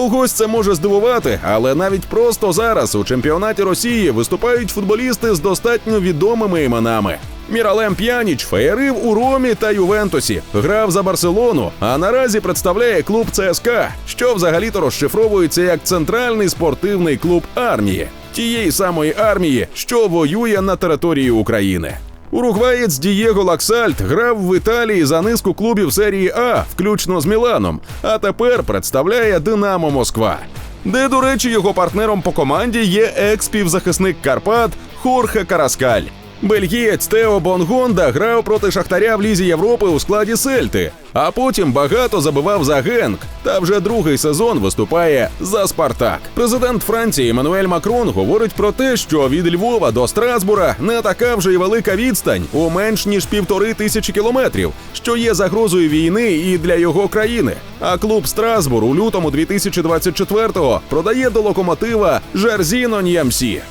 Когось це може здивувати, але навіть просто зараз у чемпіонаті Росії виступають футболісти з достатньо відомими іменами. Міралем П'яніч феєрив у Ромі та Ювентусі, грав за Барселону, а наразі представляє клуб ЦСКА, що взагалі-то розшифровується як центральний спортивний клуб армії, тієї самої армії, що воює на території України. Уругваєць Дієго Лаксальт грав в Італії за низку клубів серії А, включно з Міланом, а тепер представляє Динамо Москва. Де, до речі, його партнером по команді є екс-півзахисник Карпат Хорхе Караскаль. Бельгієць Тео Бонгонда грав проти Шахтаря в Лізі Європи у складі Сельти, а потім багато забивав за Генк. Та вже другий сезон виступає за Спартак. Президент Франції Еммануель Макрон говорить про те, що від Львова до Страсбура не така вже й велика відстань у менш ніж півтори тисячі кілометрів, що є загрозою війни і для його країни. А клуб Страсбур у лютому 2024-го продає до локомотива Жарзіно Ньямсі.